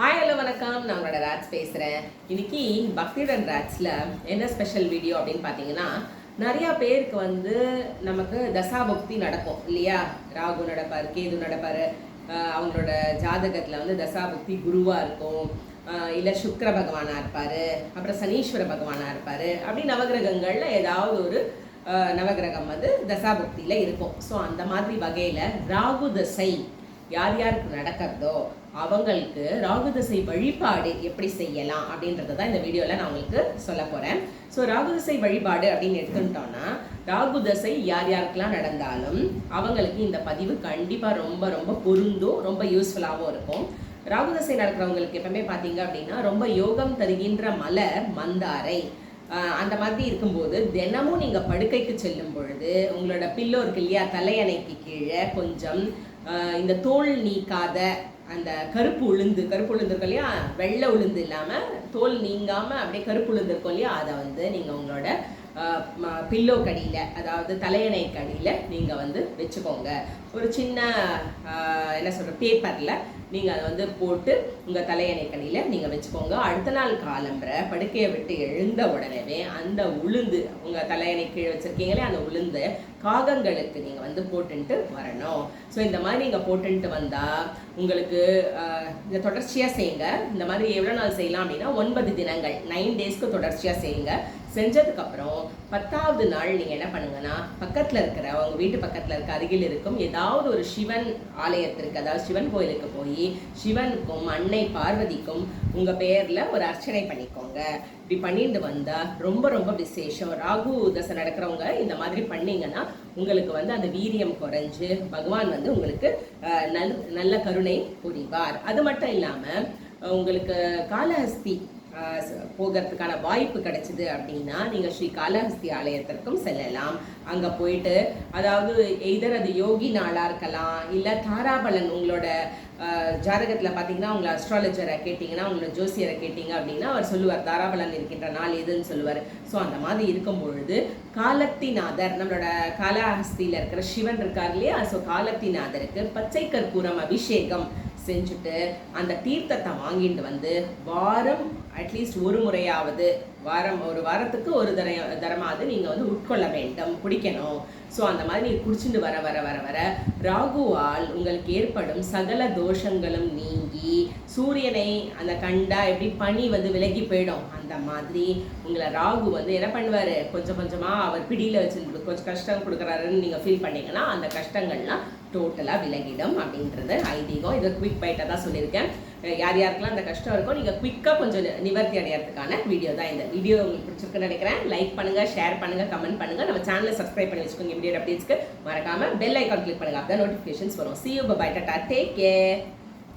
Hi hello வணக்கம். நான் உங்களோட ராஜ் பேசுகிறேன் இன்னைக்கு பக்திடன் ராட்ஸில் என்ன ஸ்பெஷல் வீடியோ அப்படின்னு பார்த்தீங்கன்னா நிறையா பேருக்கு வந்து நமக்கு தசாபக்தி நடக்கும் இல்லையா? ராகு நடப்பார் கேது நடப்பார். அவங்களோட ஜாதகத்தில் வந்து தசாபக்தி குருவாக இருக்கும். இல்லை சுக்கர பகவானாக இருப்பார். அப்புறம் சனீஸ்வர பகவானாக இருப்பார். அப்படி நவகிரகங்களில் ஏதாவது ஒரு நவகிரகம் வந்து தசாபக்தியில் இருக்கும். ஸோ அந்த மாதிரி வகையில் ராகு தசை யார் யாருக்கு நடக்கிறதோ அவங்களுக்கு ராகு தசை வழிபாடு எப்படி செய்யலாம் அப்படின்றத தான் இந்த வீடியோவில் நான் உங்களுக்கு சொல்ல போகிறேன் ஸோ ராகு தசை வழிபாடு அப்படின்னு எடுத்துக்கிட்டோம்னா ராகு தசை யார் யாருக்கெல்லாம் நடந்தாலும் அவங்களுக்கு இந்த பதிவு கண்டிப்பாக ரொம்ப ரொம்ப பொருந்தும் ரொம்ப யூஸ்ஃபுல்லாகவும் இருக்கும். ராகு தசை நடக்கிறவங்களுக்கு எப்பவுமே பார்த்தீங்க அப்படின்னா ரொம்ப யோகம் தருகின்ற மலர் மந்தாரை. அந்த மாதிரி இருக்கும்போது தினமும் நீங்கள் படுக்கைக்கு செல்லும் பொழுது உங்களோட பில்லோ இருக்கு இல்லையா தலையணைக்கு கீழே கொஞ்சம் இந்த தோல் நீக்காத அந்த கருப்பு உளுந்து கருப்பு உளுந்து இருக்கும் இல்லையா? வெள்ளை உளுந்து இல்லாமல் தோல் நீங்காமல் அப்படியே கருப்பு உளுந்து இருக்கும் இல்லையா? அதை வந்து நீங்கள் உங்களோட பில்லோ கடியில் அதாவது தலையணை கடியில் நீங்கள் வந்து வச்சுக்கோங்க. ஒரு சின்ன என்ன சொல்கிற பேப்பரில் நீங்கள் அதை வந்து போட்டு உங்கள் தலையணை கடியில் நீங்கள் வச்சுக்கோங்க. அடுத்த நாள் காலம்புற படுக்கையை விட்டு எழுந்த உடனே அந்த உளுந்து உங்கள் தலையணை கீழே வச்சுருக்கீங்களே அந்த உளுந்து காகங்களுக்கு நீங்கள் வந்து போட்டுன்ட்டு வரணும். ஸோ இந்த மாதிரி நீங்கள் போட்டுன்ட்டு வந்தால் உங்களுக்கு இந்த தொடர்ச்சியாக செய்யுங்க. இந்த மாதிரி எவ்வளோ நாள் செய்யலாம் அப்படின்னா ஒன்பது தினங்கள் நைன் டேஸ்க்கு தொடர்ச்சியாக செய்யுங்க. செஞ்சதுக்கப்புறம் பத்தாவது நாள் நீங்கள் என்ன பண்ணுங்கன்னா பக்கத்தில் இருக்கிற உங்கள் வீட்டு பக்கத்தில் இருக்க அருகில் இருக்கும் ஏதாவது ஒரு சிவன் ஆலயத்திற்கு அதாவது சிவன் கோயிலுக்கு போய் சிவனுக்கும் அன்னை பார்வதிக்கும் உங்கள் பேரில் ஒரு அர்ச்சனை பண்ணிக்கோங்க. இப்படி பண்ணிட்டு வந்தால் ரொம்ப ரொம்ப விசேஷம். ராகு தசை நடக்கிறவங்க இந்த மாதிரி பண்ணிங்கன்னா உங்களுக்கு வந்து அந்த வீரியம் குறைஞ்சு பகவான் வந்து உங்களுக்கு நல் நல்ல கருணை புரிவார். அது மட்டும் இல்லாமல் உங்களுக்கு காலஹஸ்தி போகிறதுக்கான வாய்ப்பு கிடைச்சிது அப்படின்னா நீங்கள் ஸ்ரீ காளஹஸ்தி ஆலயத்திற்கும் செல்லலாம். அங்கே போயிட்டு அதாவது எய்தர் அது யோகி நாளாக இருக்கலாம் இல்லை தாராபலன் உங்களோட ஜாதகத்தில் பார்த்தீங்கன்னா உங்களை அஸ்ட்ராலஜரை கேட்டிங்கன்னா உங்களோட ஜோசியரை கேட்டிங்க அப்படின்னா அவர் சொல்லுவார் தாராபலன் இருக்கின்ற நாள் எதுன்னு சொல்லுவார். ஸோ அந்த மாதிரி இருக்கும் பொழுது காலத்திநாதர் நம்மளோட காளஹஸ்தியில் இருக்கிற சிவன் இருக்கார் இல்லையா? ஸோ காலத்திநாதருக்கு பச்சை கற்பூரம் அபிஷேகம். செஞ்சுட்டு அந்த தீர்த்தத்தை வாங்கிட்டு வந்து வாரம் அட்லீஸ்ட் ஒரு முறையாவது வாரம் ஒரு வாரத்துக்கு ஒரு தர தரமாவது நீங்கள் வந்து உட்கொள்ள வேண்டும் குடிக்கணும். ஸோ அந்த மாதிரி நீங்கள் குடிச்சுட்டு வர வர வர வர ராகுவால் உங்களுக்கு ஏற்படும் சகல தோஷங்களும் நீங்க சூரியனை அந்த கண்டா எப்படி பனி வந்து விலகி போயிடும். அந்த மாதிரி உங்களை ராகு வந்து என்ன பண்ணுவார்? கொஞ்சம் கொஞ்சமாக அவர் பிடியில் வச்சு கொஞ்சம் கஷ்டம் கொடுக்குறாருன்னு நீங்கள் ஃபீல் பண்ணீங்கன்னா அந்த கஷ்டங்கள்லாம் டோட்டலாக விலகிடும் அப்படின்றது ஐதீகம். இதை குவிக் பைட்டாக தான் சொல்லியிருக்கேன். யார் யாருக்கெல்லாம் அந்த கஷ்டம் இருக்கோ நீங்கள் குவிக்காக கொஞ்சம் நிவர்த்தி அடையறதுக்கான வீடியோ தான் இந்த வீடியோ உங்களுக்கு பிடிச்சிருக்குன்னு நினைக்கிறேன். லைக் பண்ணுங்கள் ஷேர் பண்ணுங்கள் கமெண்ட் பண்ணுங்கள் நம்ம சேனலை சப்ஸ்கிரைப் பண்ணி வச்சுக்கோங்க வீடியோ அப்டேட்ஸ்க்கு மறக்காமல் பெல் ஐக்கான் கிளிக் பண்ணுங்கள் அப்பதான் நோட்டிஃபிகேஷன்ஸ் வரும். See you bye tata take care